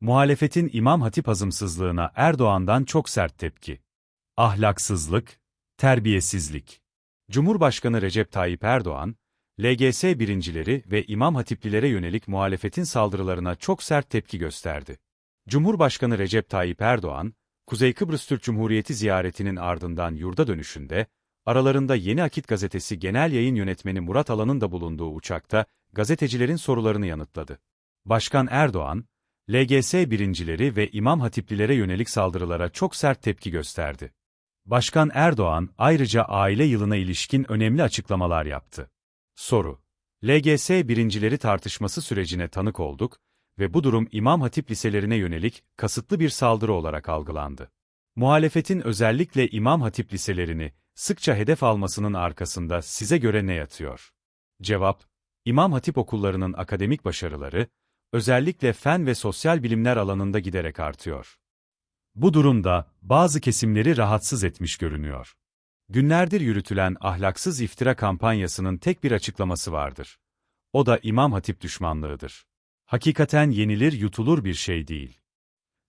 Muhalefetin İmam Hatip hazımsızlığına Erdoğan'dan çok sert tepki. Ahlaksızlık, terbiyesizlik. Cumhurbaşkanı Recep Tayyip Erdoğan, LGS birincileri ve İmam Hatiplilere yönelik muhalefetin saldırılarına çok sert tepki gösterdi. Cumhurbaşkanı Recep Tayyip Erdoğan, Kuzey Kıbrıs Türk Cumhuriyeti ziyaretinin ardından yurda dönüşünde, aralarında Yeni Akit gazetesi genel yayın yönetmeni Murat Alan'ın da bulunduğu uçakta, gazetecilerin sorularını yanıtladı. Başkan Erdoğan, LGS birincileri ve İmam Hatiplilere yönelik saldırılara çok sert tepki gösterdi. Başkan Erdoğan ayrıca aile yılına ilişkin önemli açıklamalar yaptı. Soru: LGS birincileri tartışması sürecine tanık olduk ve bu durum İmam Hatip liselerine yönelik kasıtlı bir saldırı olarak algılandı. Muhalefetin özellikle İmam Hatip liselerini sıkça hedef almasının arkasında size göre ne yatıyor? Cevap: İmam Hatip okullarının akademik başarıları, özellikle fen ve sosyal bilimler alanında giderek artıyor. Bu durumda bazı kesimleri rahatsız etmiş görünüyor. Günlerdir yürütülen ahlaksız iftira kampanyasının tek bir açıklaması vardır. O da İmam Hatip düşmanlığıdır. Hakikaten yenilir yutulur bir şey değil.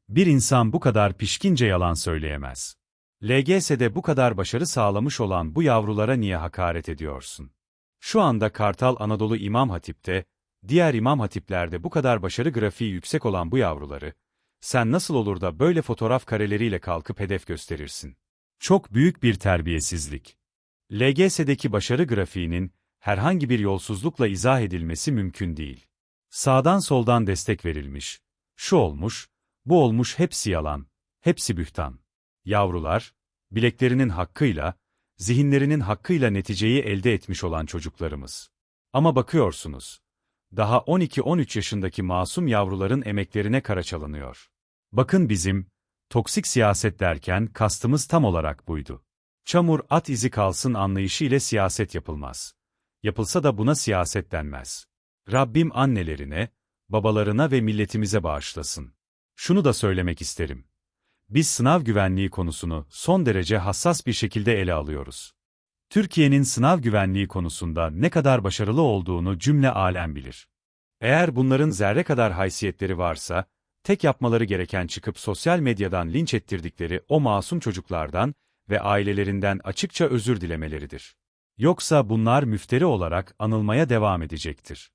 Bir insan bu kadar pişkince yalan söyleyemez. LGS'de bu kadar başarı sağlamış olan bu yavrulara niye hakaret ediyorsun? Şu anda Kartal Anadolu İmam Hatip'te, diğer İmam Hatiplerde bu kadar başarı grafiği yüksek olan bu yavruları, sen nasıl olur da böyle fotoğraf kareleriyle kalkıp hedef gösterirsin? Çok büyük bir terbiyesizlik. LGS'deki başarı grafiğinin herhangi bir yolsuzlukla izah edilmesi mümkün değil. Sağdan soldan destek verilmiş, şu olmuş, bu olmuş hepsi yalan, hepsi bühtan. Yavrular, bileklerinin hakkıyla, zihinlerinin hakkıyla neticeyi elde etmiş olan çocuklarımız. Ama bakıyorsunuz, daha 12-13 yaşındaki masum yavruların emeklerine kara çalınıyor. Bakın bizim, toksik siyaset derken kastımız tam olarak buydu. Çamur at izi kalsın anlayışı ile siyaset yapılmaz. Yapılsa da buna siyaset denmez. Rabbim annelerine, babalarına ve milletimize bağışlasın. Şunu da söylemek isterim. Biz sınav güvenliği konusunu son derece hassas bir şekilde ele alıyoruz. Türkiye'nin sınav güvenliği konusunda ne kadar başarılı olduğunu cümle alem bilir. Eğer bunların zerre kadar haysiyetleri varsa, tek yapmaları gereken çıkıp sosyal medyadan linç ettirdikleri o masum çocuklardan ve ailelerinden açıkça özür dilemeleridir. Yoksa bunlar müfteri olarak anılmaya devam edecektir.